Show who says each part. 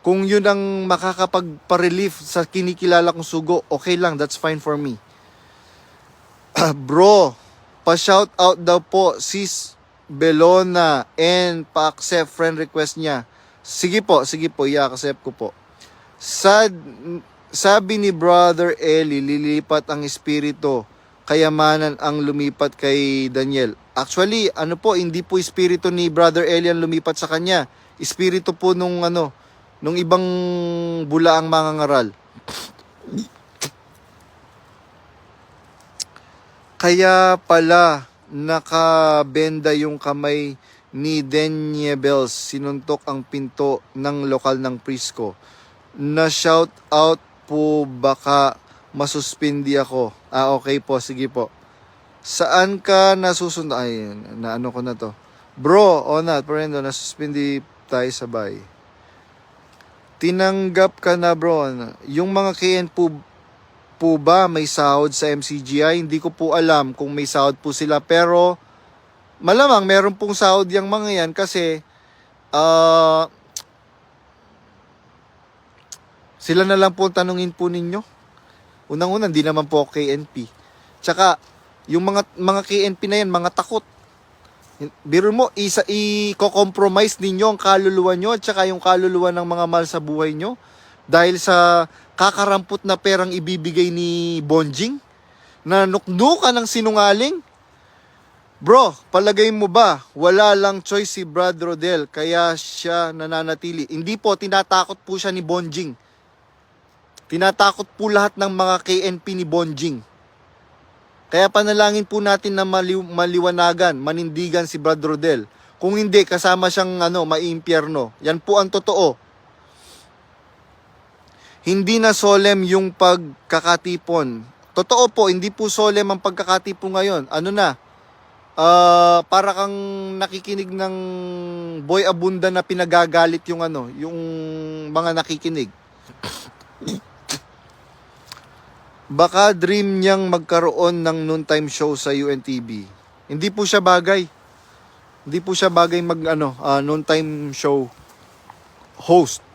Speaker 1: Kung yun ang makakapagpa-relief sa kinikilala kong sugo, okay lang, that's fine for me. Bro, pa-shout out daw po sis Belona and pa-accept friend request niya. Sige po, sige po, i-accept ko po. Sad, sabi ni Brother Eli, lilipat ang espiritu, kayamanan ang lumipat kay Daniel. Actually, ano po, hindi po espiritu ni Brother Eli ang lumipat sa kanya. Espiritu po nung ano, nung ibang bulaang mga ngaral. Kaya pala nakabenda yung kamay ni Daniebels sinuntok ang pinto ng lokal ng Prisco. Na shout out po baka masuspindi ako. Ah, okay po, sige po. Saan ka nasusunod? Ay, na ano ko na to. Bro, o not, parendo, nasuspindi tayo sabay. Tinanggap ka na bro. Ano? Yung mga KN po, po ba may sahod sa MCGI? Hindi ko po alam kung may sahod po sila. Pero malamang meron pong sahod yung mga yan kasi ah sila na lang po tanungin po ninyo. Unang-una, hindi naman po KNP. Tsaka, yung mga, mga KNP na yan, mga takot. Biro mo, isa, i-compromise ninyo ang kaluluwa nyo at saka yung kaluluwa ng mga mahal sa buhay nyo dahil sa kakarampot na perang ibibigay ni Bonjing na nuknukan ng sinungaling. Bro, palagay mo ba, wala lang choice si Brad Rodel kaya siya nananatili. Hindi po, tinatakot po siya ni Bonjing. Tinatakot po lahat ng mga KNP ni Bonjing. Kaya panalangin po natin na mali- maliwanagan, manindigan si Brad Rodel. Kung hindi, kasama siyang ano, maimpyerno. Yan po ang totoo. Hindi na solemn yung pagkakatipon. Totoo po, hindi po solemn ang pagkakatipon ngayon. Ano na? Ah, para kang nakikinig ng Boy Abunda na pinagagalit yung ano, yung mga nakikinig. Baka dream niyang magkaroon ng noontime show sa UNTV. Hindi po siya bagay. Hindi po siya bagay mag ano, ah, noontime show host.